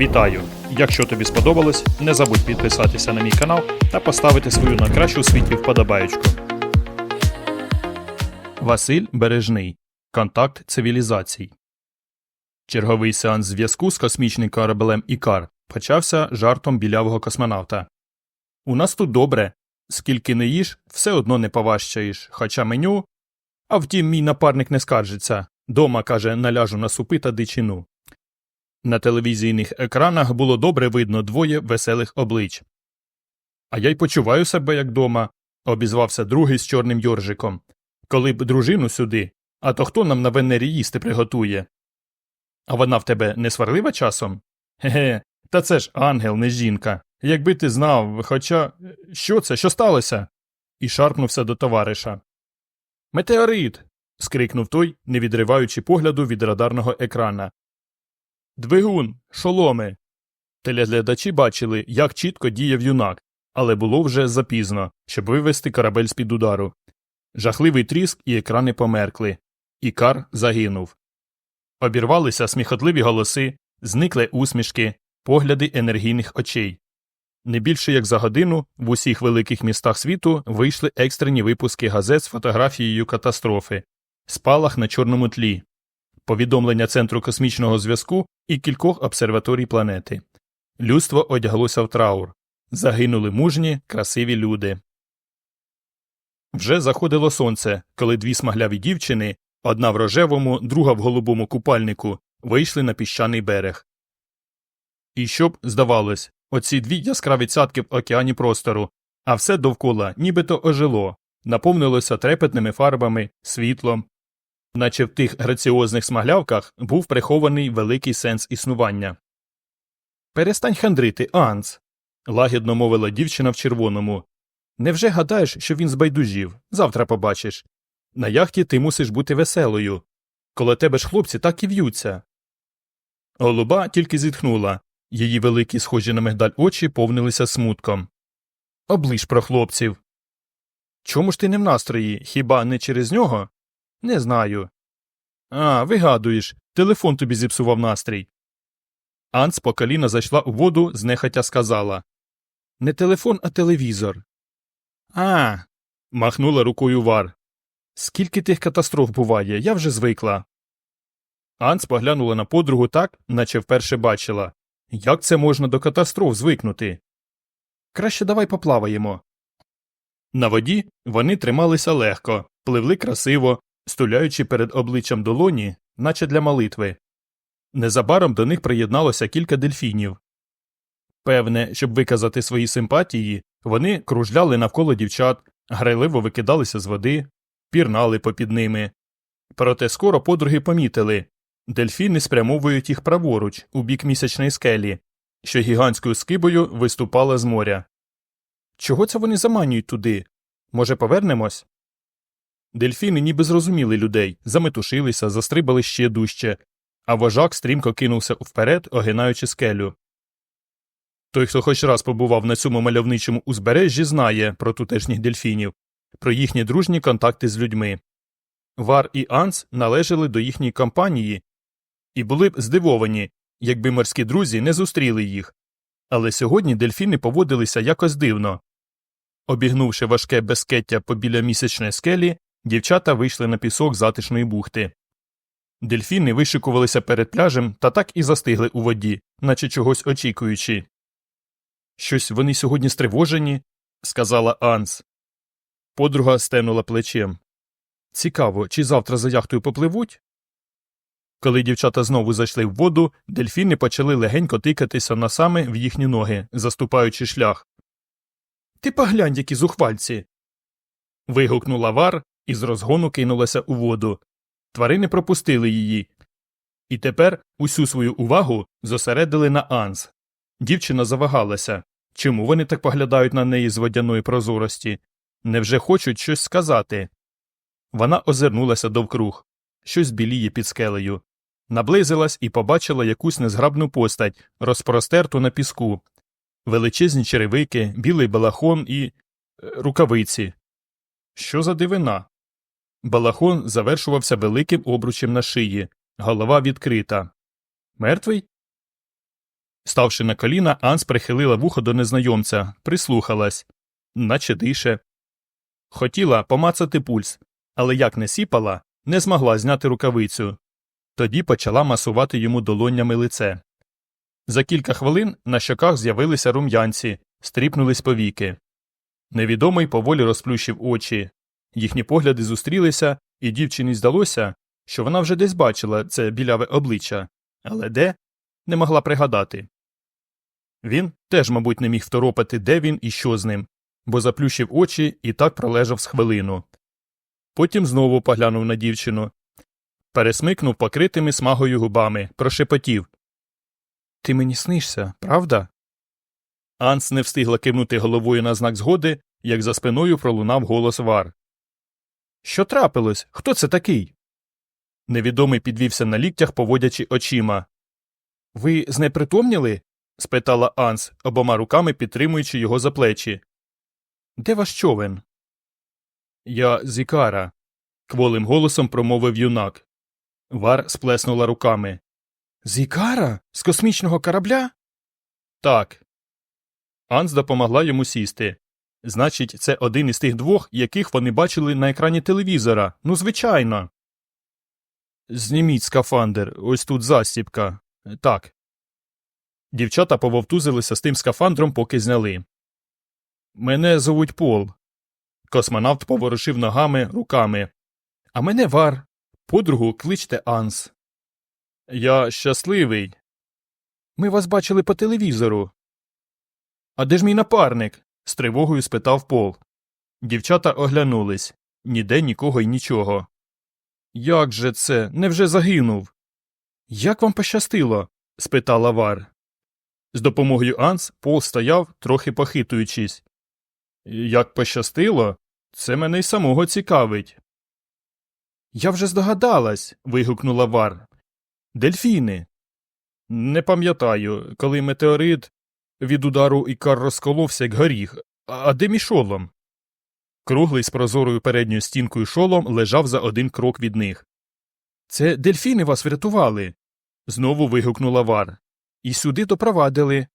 Вітаю! Якщо тобі сподобалось, не забудь підписатися на мій канал та поставити свою на кращу у світі вподобаєчку. Василь Бережний. Контакт цивілізацій. Черговий сеанс зв'язку з космічним кораблем Ікар почався жартом білявого космонавта. У нас тут добре. Скільки не їш, все одно не поважчаєш, хоча меню. А втім, мій напарник не скаржиться. Дома, каже, наляжу на супи та дичину. На телевізійних екранах було добре видно двоє веселих облич. А я й почуваю себе як дома, обізвався другий з чорним йоржиком. Коли б дружину сюди, а то хто нам на Венері їсти приготує? А вона в тебе не сварлива часом? Ге, та це ж ангел, не жінка. Якби ти знав, хоча. Що це, що сталося? І шарпнувся до товариша. Метеорит. скрикнув той, не відриваючи погляду від радарного екрана. Двигун, шоломи. Телеглядачі бачили, як чітко діяв юнак, але було вже запізно, щоб вивести корабель з під удару. Жахливий тріск і екрани померкли. Ікар загинув. Обірвалися сміхотливі голоси, зникли усмішки, погляди енергійних очей. Не більше як за годину в усіх великих містах світу вийшли екстрені випуски газет з фотографією катастрофи, спалах на чорному тлі, повідомлення Центру космічного зв'язку і кількох обсерваторій планети. Людство одяглося в траур. Загинули мужні, красиві люди. Вже заходило сонце, коли дві смагляві дівчини, одна в рожевому, друга в голубому купальнику, вийшли на піщаний берег. І щоб, здавалось, оці дві яскраві цятки в океані простору, а все довкола нібито ожило, наповнилося трепетними фарбами, світлом, наче в тих граціозних смаглявках був прихований великий сенс існування. Перестань хандрити, Анс. лагідно мовила дівчина в червоному. Невже гадаєш, що він збайдужів? Завтра побачиш. На яхті ти мусиш бути веселою. Коло тебе ж хлопці так і в'ються. Голуба тільки зітхнула. Її великі, схожі на мигдаль очі повнилися смутком. Оближ про хлопців. Чому ж ти не в настрої? Хіба не через нього? Не знаю. А, вигадуєш, телефон тобі зіпсував настрій. Анс по коліна зайшла у воду, знехотя сказала Не телефон, а телевізор. А. махнула рукою Вар. Скільки тих катастроф буває, я вже звикла. Анс поглянула на подругу так, наче вперше бачила. Як це можна до катастроф звикнути? Краще давай поплаваємо. На воді вони трималися легко, пливли красиво, стуляючи перед обличчям долоні, наче для молитви. Незабаром до них приєдналося кілька дельфінів. Певне, щоб виказати свої симпатії, вони кружляли навколо дівчат, грайливо викидалися з води, пірнали попід ними. Проте скоро подруги помітили дельфіни спрямовують їх праворуч, у бік місячної скелі, що гігантською скибою виступала з моря. Чого це вони заманюють туди? Може, повернемось? Дельфіни ніби зрозуміли людей, заметушилися, застрибали ще дужче, а вожак стрімко кинувся вперед, огинаючи скелю. Той, хто хоч раз побував на цьому мальовничому узбережжі, знає про тутешніх дельфінів, про їхні дружні контакти з людьми. Вар і Анс належали до їхньої компанії і були б здивовані, якби морські друзі не зустріли їх. Але сьогодні дельфіни поводилися якось дивно. Обігнувши важке безкеття побіля місячної скелі, дівчата вийшли на пісок затишної бухти. Дельфіни вишикувалися перед пляжем та так і застигли у воді, наче чогось очікуючи. Щось вони сьогодні стривожені, сказала Анс. Подруга стенула плечем. Цікаво, чи завтра за яхтою попливуть? Коли дівчата знову зайшли в воду, дельфіни почали легенько тикатися носами в їхні ноги, заступаючи шлях. Ти поглянь, які зухвальці. вигукнула Вар і з розгону кинулася у воду. Тварини пропустили її. І тепер усю свою увагу зосередили на Анс. Дівчина завагалася. Чому вони так поглядають на неї з водяної прозорості? Невже хочуть щось сказати? Вона озирнулася довкруг. Щось біліє під скелею. Наблизилась і побачила якусь незграбну постать, розпростерту на піску. Величезні черевики, білий балахон і. е, рукавиці. Що за дивина? Балахон завершувався великим обручем на шиї, голова відкрита. Мертвий? Ставши на коліна, Анс прихилила вухо до незнайомця, прислухалась, наче дише. Хотіла помацати пульс, але як не сіпала, не змогла зняти рукавицю. Тоді почала масувати йому долонями лице. За кілька хвилин на щоках з'явилися рум'янці, стріпнулись повіки. Невідомий поволі розплющив очі. Їхні погляди зустрілися, і дівчині здалося, що вона вже десь бачила це біляве обличчя, але де не могла пригадати. Він теж, мабуть, не міг второпати, де він і що з ним, бо заплющив очі і так пролежав з хвилину. Потім знову поглянув на дівчину, пересмикнув покритими смагою губами, прошепотів Ти мені снишся, правда? Анс не встигла кивнути головою на знак згоди, як за спиною пролунав голос Вар. Що трапилось? Хто це такий? Невідомий підвівся на ліктях, поводячи очима. Ви знепритомніли? спитала Анс, обома руками підтримуючи його за плечі. Де ваш човен? Я з Ікара, кволим голосом промовив юнак. Вар сплеснула руками. З Ікара? З космічного корабля? Так. Анс допомогла йому сісти. Значить, це один із тих двох, яких вони бачили на екрані телевізора. Ну, звичайно. Зніміть скафандр, ось тут застіпка. Так. Дівчата пововтузилися з тим скафандром, поки зняли. Мене зовуть Пол. Космонавт поворушив ногами, руками. А мене вар. Подругу кличте Анс. Я щасливий. Ми вас бачили по телевізору. А де ж мій напарник? З тривогою спитав Пол. Дівчата оглянулись ніде нікого й нічого. Як же це? Невже загинув? Як вам пощастило? спитала Вар. З допомогою Анс Пол стояв, трохи похитуючись. Як пощастило, це мене й самого цікавить. Я вже здогадалась. вигукнула Вар. Дельфіни. Не пам'ятаю, коли метеорит від удару Ікар розколовся, як горіх. А де мій шолом? Круглий з прозорою передньою стінкою шолом лежав за один крок від них. Це дельфіни вас врятували. знову вигукнула Вар. І сюди допровадили.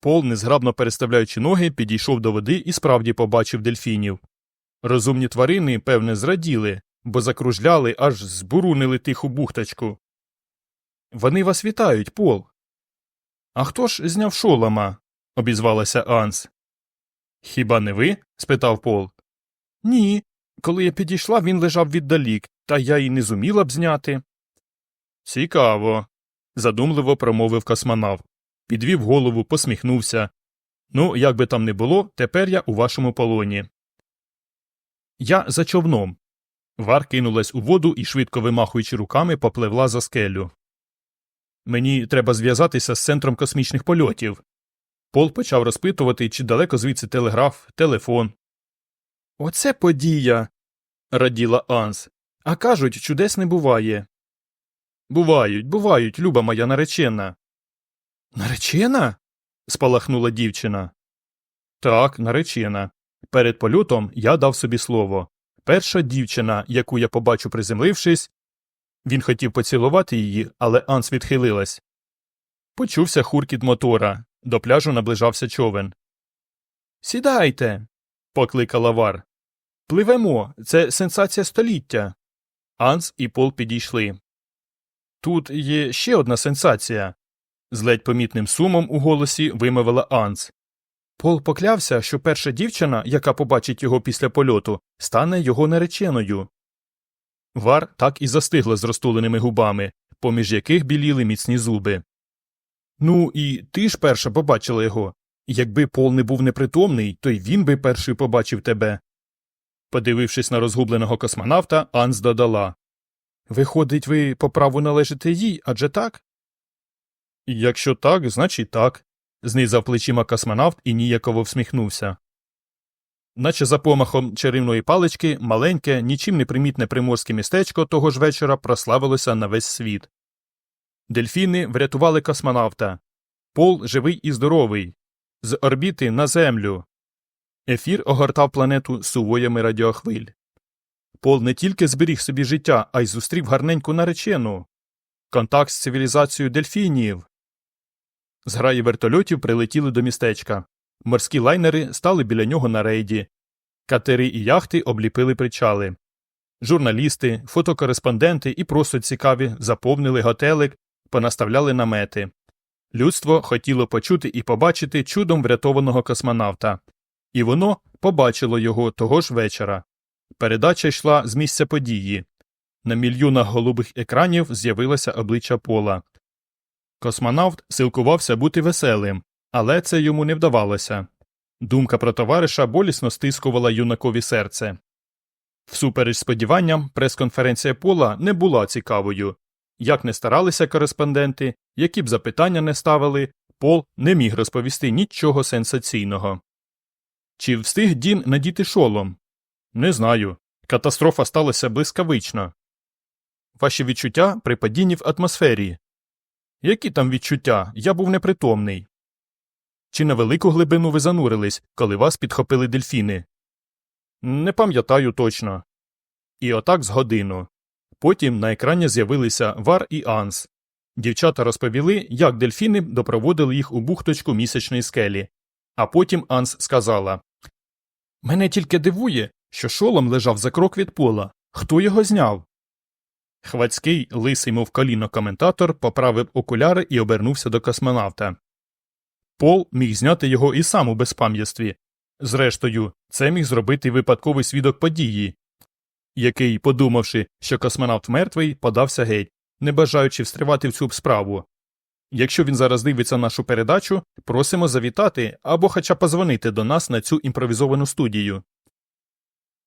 Пол, незграбно переставляючи ноги, підійшов до води і справді побачив дельфінів. Розумні тварини, певне, зраділи, бо закружляли, аж збурунили тиху бухточку. Вони вас вітають, Пол. А хто ж зняв шолома? обізвалася Анс. Хіба не ви? спитав Пол. Ні. Коли я підійшла, він лежав віддалік, та я й не зуміла б зняти. Цікаво. задумливо промовив космонавт. Підвів голову, посміхнувся. Ну, як би там не було, тепер я у вашому полоні. Я за човном. Вар кинулась у воду і, швидко вимахуючи руками, попливла за скелю. Мені треба зв'язатися з центром космічних польотів. Пол почав розпитувати, чи далеко звідси телеграф, телефон. Оце подія. раділа Анс. А кажуть, чудес не буває. Бувають, бувають, люба моя наречена. Наречена? спалахнула дівчина. Так, наречена. Перед польотом я дав собі слово. Перша дівчина, яку я побачу приземлившись. Він хотів поцілувати її, але Анс відхилилась. Почувся хуркіт мотора. До пляжу наближався човен. Сідайте. покликала Вар. Пливемо. Це сенсація століття. Анс і Пол підійшли. Тут є ще одна сенсація. з ледь помітним сумом у голосі вимовила Анс. Пол поклявся, що перша дівчина, яка побачить його після польоту, стане його нареченою. Вар так і застигла з розтуленими губами, поміж яких біліли міцні зуби. Ну, і ти ж перша побачила його. Якби Пол не був непритомний, то й він би перший побачив тебе. Подивившись на розгубленого космонавта, Анс додала Виходить, ви по праву належите їй, адже так? Якщо так, значить так. знизав плечима космонавт і ніяково всміхнувся. Наче за помахом чарівної палички маленьке, нічим не примітне приморське містечко того ж вечора прославилося на весь світ. Дельфіни врятували космонавта. Пол живий і здоровий. З орбіти на землю. Ефір огортав планету сувоями радіохвиль. Пол не тільки зберіг собі життя, а й зустрів гарненьку наречену. Контакт з цивілізацією дельфінів. Зграї вертольотів прилетіли до містечка. Морські лайнери стали біля нього на рейді. Катери і яхти обліпили причали. Журналісти, фотокореспонденти і просто цікаві заповнили готелик, понаставляли намети. Людство хотіло почути і побачити чудом врятованого космонавта. І воно побачило його того ж вечора. Передача йшла з місця події. На мільйонах голубих екранів з'явилося обличчя Пола. Космонавт силкувався бути веселим, але це йому не вдавалося. Думка про товариша болісно стискувала юнакові серце. Всупереч сподіванням, прес-конференція Пола не була цікавою. Як не старалися кореспонденти, які б запитання не ставили, Пол не міг розповісти нічого сенсаційного. Чи встиг Дін надіти шолом? Не знаю. Катастрофа сталася блискавично. Ваші відчуття при падінні в атмосфері. Які там відчуття? Я був непритомний. Чи на велику глибину ви занурились, коли вас підхопили дельфіни? Не пам'ятаю точно. І отак з годину. Потім на екрані з'явилися Вар і Анс. Дівчата розповіли, як дельфіни допроводили їх у бухточку місячної скелі. А потім Анс сказала Мене тільки дивує, що шолом лежав за крок від пола. Хто його зняв? Хвацький, лисий, мов коліно коментатор, поправив окуляри і обернувся до космонавта. Пол міг зняти його і сам у безпам'ятстві. Зрештою, це міг зробити випадковий свідок події, який, подумавши, що космонавт мертвий, подався геть, не бажаючи встривати в цю справу. Якщо він зараз дивиться нашу передачу, просимо завітати або хоча позвонити до нас на цю імпровізовану студію.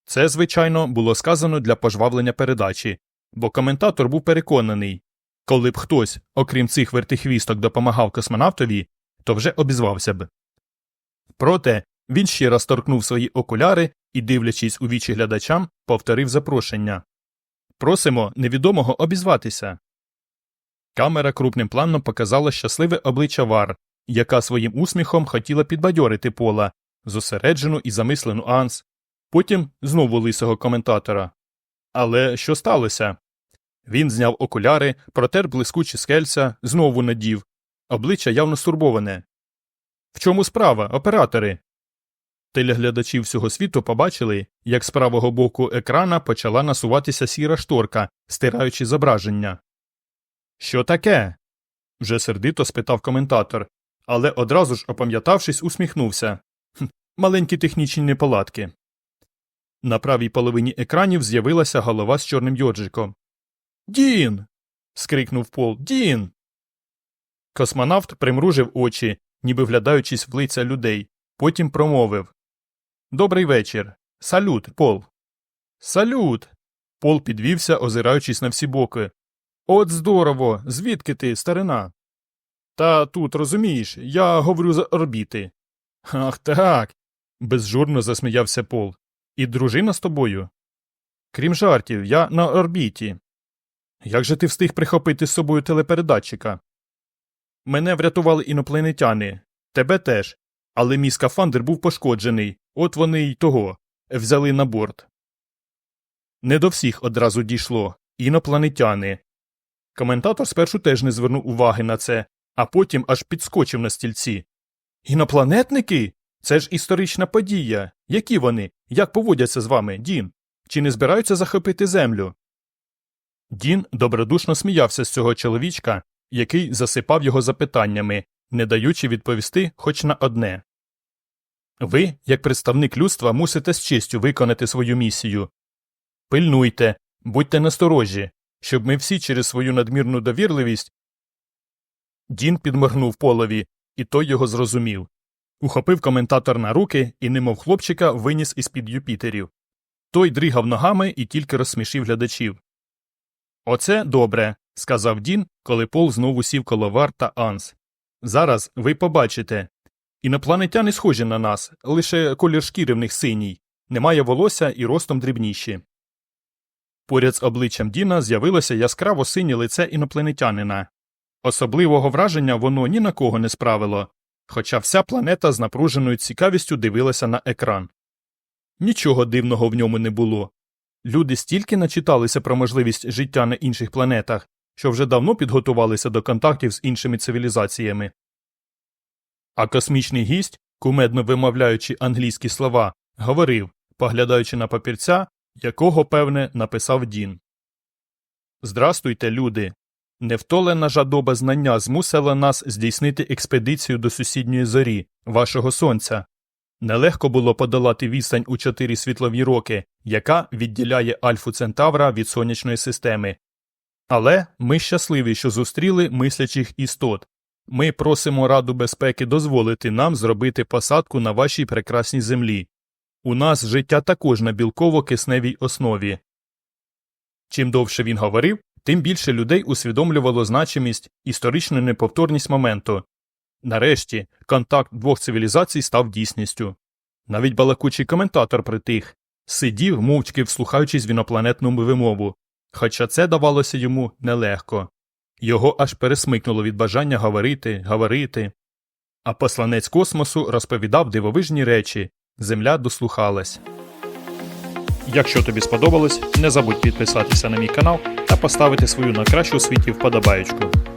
Це, звичайно, було сказано для пожвавлення передачі, бо коментатор був переконаний коли б хтось, окрім цих вертихвісток, допомагав космонавтові, то вже обізвався б. Проте він ще раз торкнув свої окуляри і, дивлячись у вічі глядачам, повторив запрошення Просимо невідомого обізватися. Камера крупним планом показала щасливе обличчя Вар, яка своїм усміхом хотіла підбадьорити пола, зосереджену і замислену Анс, потім знову лисого коментатора. Але що сталося? Він зняв окуляри, протер блискучі скельця, знову надів. Обличчя явно стурбоване. В чому справа, оператори? Телеглядачі всього світу побачили, як з правого боку екрана почала насуватися сіра шторка, стираючи зображення. Що таке? вже сердито спитав коментатор, але одразу ж, опам'ятавшись, усміхнувся. «Хм, Маленькі технічні неполадки. На правій половині екранів з'явилася голова з чорним йоджиком. Дін. скрикнув Пол. Дін. Космонавт примружив очі, ніби вглядаючись в лиця людей, потім промовив Добрий вечір. Салют, Пол. Салют. Пол підвівся, озираючись на всі боки. От здорово. Звідки ти, старина? Та тут, розумієш, я говорю з орбіти. Ах так. безжурно засміявся Пол. І дружина з тобою? Крім жартів, я на орбіті. Як же ти встиг прихопити з собою телепередатчика? Мене врятували інопланетяни. Тебе теж. Але мій скафандр був пошкоджений, от вони й того взяли на борт. Не до всіх одразу дійшло інопланетяни. Коментатор спершу теж не звернув уваги на це, а потім аж підскочив на стільці. Інопланетники? Це ж історична подія. Які вони? Як поводяться з вами, Дін? Чи не збираються захопити землю? Дін добродушно сміявся з цього чоловічка, який засипав його запитаннями, не даючи відповісти хоч на одне. Ви, як представник людства, мусите з честю виконати свою місію. Пильнуйте, будьте насторожі, щоб ми всі через свою надмірну довірливість. Дін підморгнув полові, і той його зрозумів. Ухопив коментатор на руки і, немов хлопчика, виніс із під Юпітерів. Той дригав ногами і тільки розсмішив глядачів. Оце добре, сказав Дін, коли Пол знову сів коло Вар та Анс. Зараз ви побачите. Інопланетяни схожі на нас, лише колір шкіри в них синій, немає волосся і ростом дрібніші. Поряд з обличчям Діна з'явилося яскраво синє лице інопланетянина. Особливого враження воно ні на кого не справило, хоча вся планета з напруженою цікавістю дивилася на екран. Нічого дивного в ньому не було. Люди стільки начиталися про можливість життя на інших планетах, що вже давно підготувалися до контактів з іншими цивілізаціями. А космічний гість, кумедно вимовляючи англійські слова, говорив, поглядаючи на папірця, якого, певне, написав Дін. Здрастуйте, люди. Невтолена жадоба знання змусила нас здійснити експедицію до сусідньої зорі, вашого сонця. Нелегко було подолати відстань у чотири світлові роки, яка відділяє Альфу Центавра від сонячної системи. Але ми щасливі, що зустріли мислячих істот. Ми просимо Раду безпеки дозволити нам зробити посадку на вашій прекрасній землі. У нас життя також на білково-кисневій основі. Чим довше він говорив, тим більше людей усвідомлювало значимість, історичну неповторність моменту. Нарешті, контакт двох цивілізацій став дійсністю. Навіть балакучий коментатор притих, сидів, мовчки вслухаючись в інопланетну вимову, хоча це давалося йому нелегко. Його аж пересмикнуло від бажання говорити, говорити. А посланець космосу розповідав дивовижні речі, земля дослухалась. Якщо тобі сподобалось, не забудь підписатися на мій канал та поставити свою на кращу світі вподобаєчку.